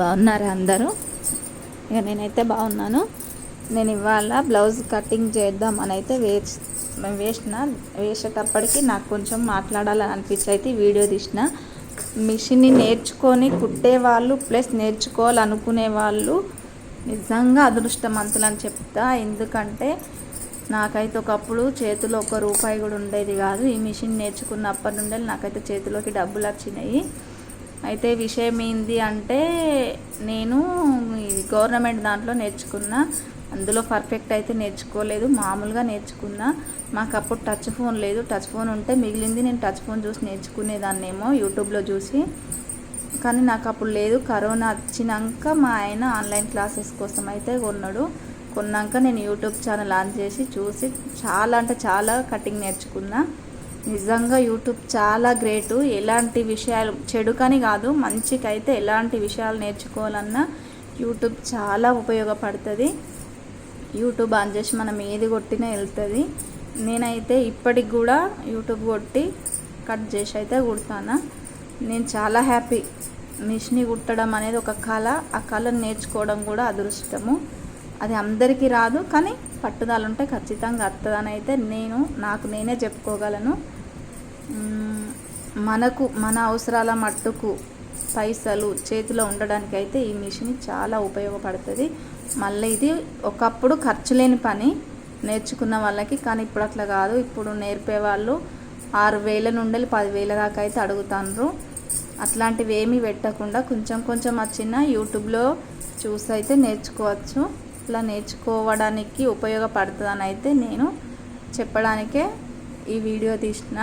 బాగున్నారా అందరూ? ఇక నేనైతే బాగున్నాను. నేను ఇవాళ బ్లౌజ్ కటింగ్ చేద్దామని అయితే వేసి వేసిన వేసేటప్పటికి నాకు కొంచెం మాట్లాడాలని అనిపించి అయితే వీడియో తీసిన. మిషన్ని నేర్చుకొని కుట్టే వాళ్ళు ప్లస్ నేర్చుకోవాలనుకునే వాళ్ళు నిజంగా అదృష్టవంతులు అని చెప్తా. ఎందుకంటే నాకైతే ఒకప్పుడు చేతిలో ఒక రూపాయి కూడా ఉండేది కాదు. ఈ మిషన్ నేర్చుకున్నప్పటి నుండి నాకైతే చేతిలోకి డబ్బులు వచ్చినాయి. అయితే విషయం ఏంది అంటే నేను గవర్నమెంట్ దాంట్లో నేర్చుకున్న అందులో పర్ఫెక్ట్ అయితే నేర్చుకోలేదు మామూలుగా నేర్చుకున్నా. మాకు అప్పుడు టచ్ ఫోన్ లేదు. టచ్ ఫోన్ ఉంటే మిగిలింది నేను టచ్ ఫోన్ చూసి నేర్చుకునేదాన్నేమో యూట్యూబ్లో చూసి. కానీ నాకు అప్పుడు లేదు. కరోనా వచ్చినాక మా ఆయన ఆన్లైన్ క్లాసెస్ కోసం అయితే కొన్నాడు. కొన్నాక నేను యూట్యూబ్ ఛానల్ ఆన్ చేసి చూసి చాలా అంటే చాలా కటింగ్ నేర్చుకున్నా. నిజంగా యూట్యూబ్ చాలా గ్రేటు. ఎలాంటి విషయాలు చెడుకని కాదు మంచికైతే ఎలాంటి విషయాలు నేర్చుకోవాలన్నా యూట్యూబ్ చాలా ఉపయోగపడుతుంది. యూట్యూబ్ ఆన్ చేసి మనం ఏది కొట్టినా వెళ్తుంది. నేనైతే ఇప్పటికి కూడా యూట్యూబ్ కొట్టి కట్ చేసి అయితే కుడతాను. నేను చాలా హ్యాపీ. మిషన్ని కుట్టడం అనేది ఒక కళ. ఆ కళను నేర్చుకోవడం కూడా అదృష్టము. అది అందరికీ రాదు కానీ పట్టుదల ఉంటే ఖచ్చితంగా వస్తుందని అయితే నేను నాకు నేనే చెప్పుకోగలను. మనకు మన అవసరాల మట్టుకు పైసలు చేతిలో ఉండడానికి అయితే ఈ మిషన్ చాలా ఉపయోగపడుతుంది. మళ్ళీ ఇది ఒకప్పుడు ఖర్చు లేని పని నేర్చుకున్న వాళ్ళకి కానీ ఇప్పుడు అట్లా కాదు. ఇప్పుడు నేర్పే వాళ్ళు ఆరు వేల నుండి పదివేల దాకా అయితే అడుగుతాండ్రు. అట్లాంటివి ఏమీ పెట్టకుండా కొంచెం కొంచెం వచ్చిన యూట్యూబ్లో చూసి అయితే నేర్చుకోవచ్చు. ఇట్లా నేర్చుకోవడానికి ఉపయోగపడుతుందని అయితే నేను చెప్పడానికే ఈ వీడియో తీసిన.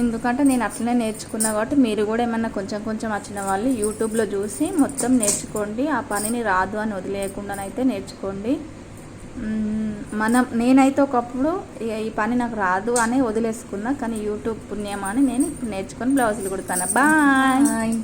ఎందుకంటే నేను అట్లనే నేర్చుకున్నా కాబట్టి మీరు కూడా ఏమన్నా కొంచెం కొంచెం వచ్చిన వాళ్ళు యూట్యూబ్లో చూసి మొత్తం నేర్చుకోండి ఆ పనిని రాదు అని వదిలేయకుండానైతే నేర్చుకోండి. మనం నేనైతే ఒకప్పుడు ఈ పని నాకు రాదు అని వదిలేసుకున్నా కానీ యూట్యూబ్ పుణ్యమా అని నేను ఇప్పుడు నేర్చుకొని బ్లౌజులు కుడతాను. బాయ్.